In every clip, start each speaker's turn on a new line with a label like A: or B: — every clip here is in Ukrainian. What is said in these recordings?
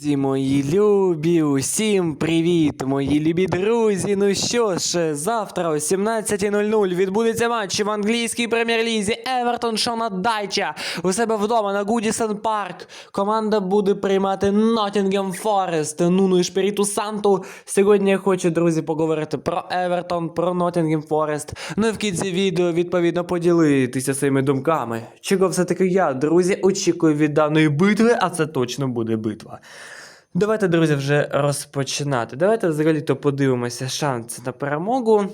A: Друзі, мої любі, усім привіт, мої любі друзі. Ну що ж, завтра о 17.00 відбудеться матч в англійській прем'єр-лізі Евертон Шона Дайча у себе вдома на Гудісон Парк. Команда буде приймати Ноттінгем Форест, Нуну і Шпіріту Санту. Сьогодні я хочу, друзі, поговорити про Евертон, про Ноттінгем Форест. Ну і в кінці відео, відповідно, поділитися своїми думками. Чого все-таки я, друзі, очікую від даної битви, а це точно буде битва. Давайте, друзі, вже розпочинати. Давайте взагалі-то подивимося шанси на перемогу.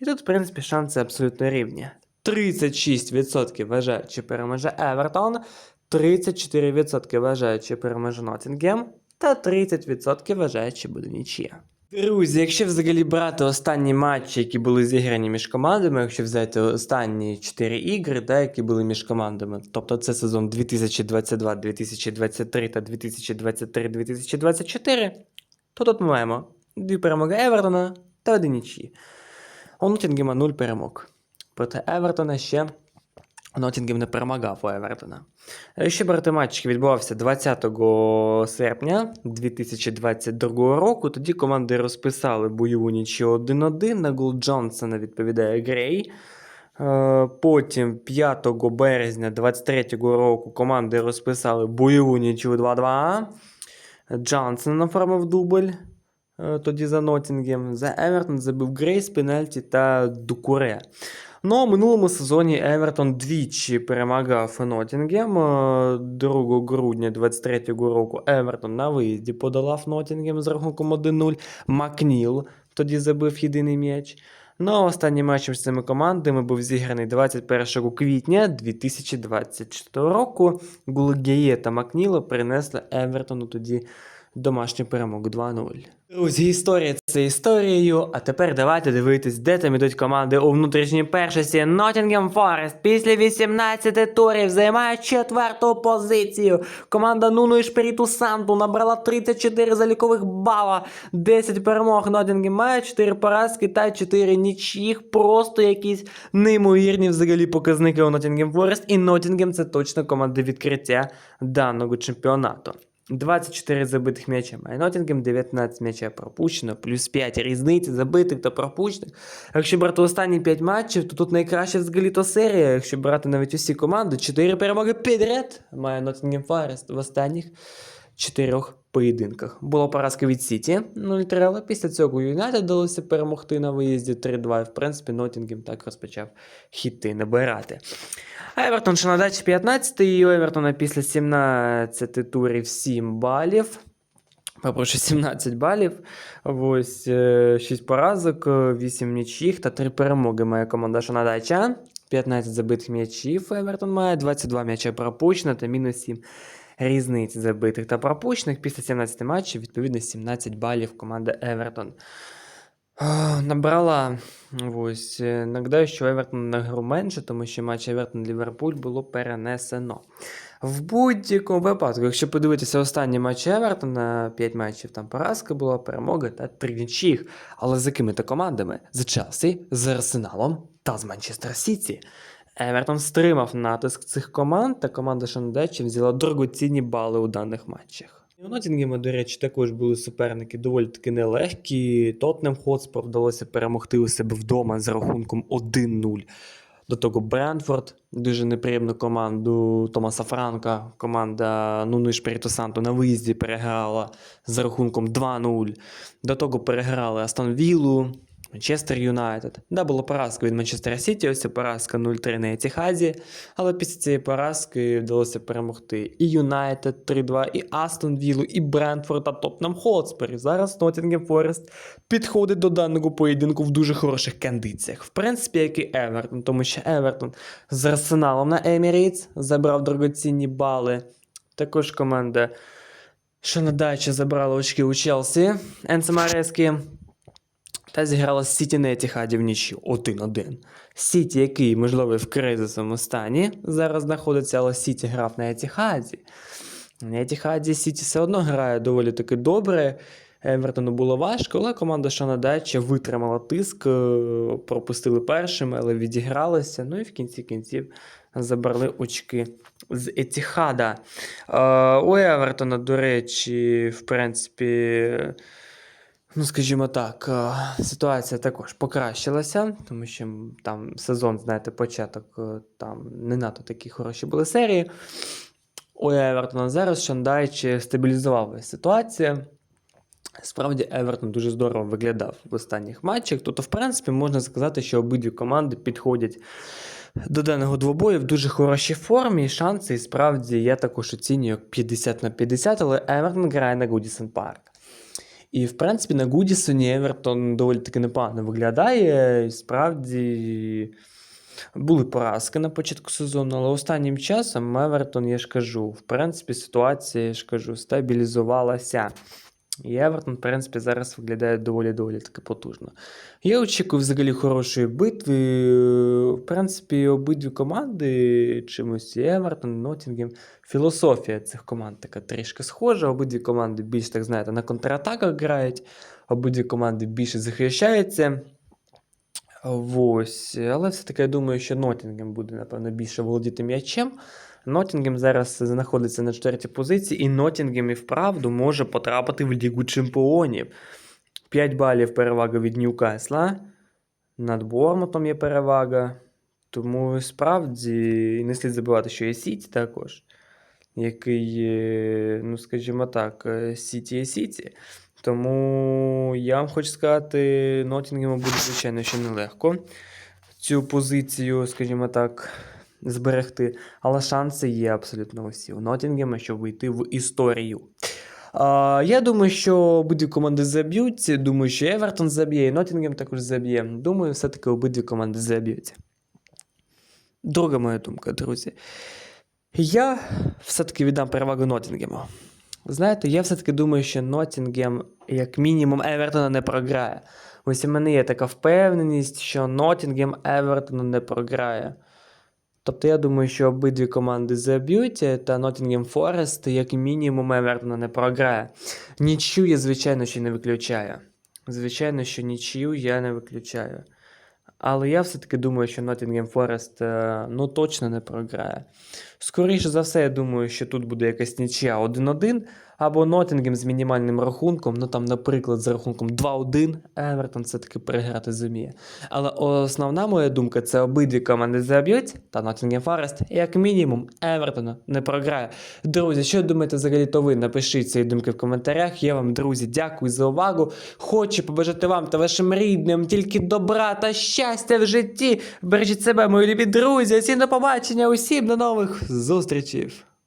A: І тут, в принципі, шанси абсолютно рівні. 36% вважають, що переможе Евертон, 34% вважають, що переможе Ноттінгем, та 30% вважають, що буде нічия. Друзі, якщо взагалі брати останні матчі, які були зіграні між командами, якщо взяти останні 4 ігри, да, які були між командами, тобто це сезон 2022-2023 та 2023-2024, то тут ми маємо дві перемоги Евертона та один нічі. У Ноттінгема 0 перемог. Проти Евертона ще Ноттінгем не перемагав у Евертона. Ще брати матч, відбувався 20 серпня 2022 року. Тоді команди розписали бойову нічию 1-1. На гол Джонсона відповідає Грей. Е, Потім 5 березня 2023 року команди розписали бойову нічию 2-2. Джонсон оформив дубль. е, Тоді за Ноттінгем. За Евертон забив Грейс, пенальті та Дукуре. Ну, а в минулому сезоні Евертон двічі перемагав Ноттінгем. Е, 2 грудня 23-го року Евертон на виїзді подолав Ноттінгем з рахунком 1-0. Макніл тоді забив єдиний м'яч. Ну, а останній матч між цими командами був зіграний 21 квітня 2024 року. Гулгеє та Макніла принесли Евертону тоді домашню перемогу 2-0. Друзі, історія це історією. А тепер давайте дивитись, де там ідуть команди у внутрішній першості. Nottingham Forest після 18 турів займає четверту позицію. Команда Нуну і Шпіріту Санту набрала 34 залікових бала, 10 перемог. Nottingham має 4 поразки та 4 нічих. Просто якісь неймовірні взагалі показники у Nottingham Forest. І Nottingham це точно команда відкриття даного чемпіонату. 24 забитих м'яча має Ноттінгем, 19 м'яча пропущено, плюс 5 різниці забитих та пропущених. Якщо брати останні 5 матчів, то тут найкраща взагалі то серія. Якщо брати навіть усі команди, 4 перемоги підряд має Ноттінгем Форест в останніх 4 поєдинках. Була поразка від Сіті 0-3, але після цього Юнайтед вдалося перемогти на виїзді 3-2. І в принципі Ноттінгем так розпочав хіти набирати. Евертон ще на дачі 15 і у Евертона після 17 турів 7 балів. Попрошу 17 балів. Ось 6 поразок, 8 нічих та 3 перемоги має команда Шанадача. 15 забитих м'ячів Евертон має, 22 м'яча пропущено та мінус 7 різниць забитих та пропущених. Після 17 матчів, відповідно, 17 балів команда Евертон. Набрала ось е, нагадаю, що Евертон на гру менше, тому що матч Евертон Ліверпуль було перенесено. В будь-якому випадку, якщо подивитися останні матчі Евертона, 5 матчів там поразка була, перемога та 3 нічих. Але з якими то командами? З Челсі, з Арсеналом та з Манчестер Сіті. Евертон стримав натиск цих команд, та команда Шандечі взяла дорогоцінні бали у даних матчах. У Ноттінгема, до речі, також були суперники доволі таки нелегкі. Тотнем Хотспор вдалося перемогти у себе вдома з рахунком 1-0. До того Брентфорд, дуже неприємну команду Томаса Франка. Команда Нуну Шпіріту Санту на виїзді переграла з рахунком 2-0. До того переграли Астон Віллу, Манчестер Юнайтед. Да, була поразка від Манчестера Сіті, ось ця поразка 0-3 на Етіхазі. Але після цієї поразки вдалося перемогти і Юнайтед 3-2, і Астон Віллу, і Брентфорд та Тотнем Хотспер. Зараз Ноттінгем Форест підходить до даного поєдинку в дуже хороших кондиціях. В принципі, як і Евертон, тому що Евертон з Арсеналом на Емірейтс забрав дорогоцінні бали. Також команда що на дачі забрала очки у Челсі Енце Марески та зіграла Сіті на Етіхаді в нічі 1-1. Сіті, який, можливо, в кризисному стані зараз знаходиться, але Сіті грав на Етіхаді. На Етіхаді Сіті все одно грає доволі таки добре. Евертону було важко, але команда Шанадача витримала тиск, е, пропустили першими, але відігралися. Ну і в кінці кінців забрали очки з Етіхада. Е, у Евертона, до речі, в принципі, ну, скажімо так, е, ситуація також покращилася, тому що там сезон, знаєте, початок, е, там не надто такі хороші були серії. У Евертона зараз Шандайчі стабілізувалася ситуація. Справді, Евертон дуже здорово виглядав в останніх матчах. Тобто, в принципі, можна сказати, що обидві команди підходять до даного двобою в дуже хорошій формі, і шанси, і справді, я також оцінюю як 50 на 50, але Евертон грає на Гудісон Парк. І, в принципі, на Гудісоні Евертон доволі таки непогано виглядає. І справді були поразки на початку сезону, але останнім часом Евертон, я ж кажу, в принципі, ситуація, я ж кажу, стабілізувалася. І Евертон, в принципі, зараз виглядає доволі-доволі таки потужно. Я очікую взагалі хорошої битви. В принципі, обидві команди чимось і Евертон, і Ноттінгем. Філософія цих команд така трішки схожа. Обидві команди більш, так знаєте, на контратаках грають, обидві команди більше захищаються. Ось. Але все-таки я думаю, що Ноттінгем буде, напевно, більше володіти м'ячем. Ноттінгем зараз знаходиться на четвертій позиції, і Ноттінгем і вправду може потрапити в Лігу Чемпіонів. 5 балів перевага від Ньюкасла. Над Бормутом є перевага. Тому справді не слід забувати, що є Сіті також, який, ну скажімо так, Сіті є Сіті. Тому я вам хочу сказати, Ноттінгему буде, звичайно, ще нелегко цю позицію, скажімо так, зберегти. Але шанси є абсолютно усі у Ноттінгема, щоб вийти в історію. А, я думаю, що обидві команди заб'ють. Думаю, що Евертон заб'є, і Ноттінгем також заб'є. Думаю, все-таки обидві команди заб'ють. Друга моя думка, друзі. Я все-таки віддам перевагу Ноттінгему. Знаєте, я все-таки думаю, що Ноттінгем, як мінімум, Евертона не програє. Ось у мене є така впевненість, що Ноттінгем Евертону не програє. Тобто я думаю, що обидві команди заб'ють, та Ноттінгем Форест, як мінімум, Евертона не програє. Нічю я, звичайно, ще не виключаю. Звичайно, що нічию я не виключаю. Але я все-таки думаю, що Forest е, ну, точно не програє. Скоріше за все, я думаю, що тут буде якась нічия 1-1, або Ноттінгем з мінімальним рахунком, ну там, наприклад, з рахунком 2-1, Евертон все-таки переграти зуміє. Але основна моя думка це обидві команди заб'ють, та Nottingham Forest, як мінімум, Евертона не програє. Друзі, що думаєте взагалі, то ви напишіть свої думки в коментарях. Я вам, друзі, дякую за увагу. Хочу побажати вам та вашим рідним тільки добра та щастя в житті. Бережіть себе, мої любі друзі. Всім до побачення, усім до нових зустрічей.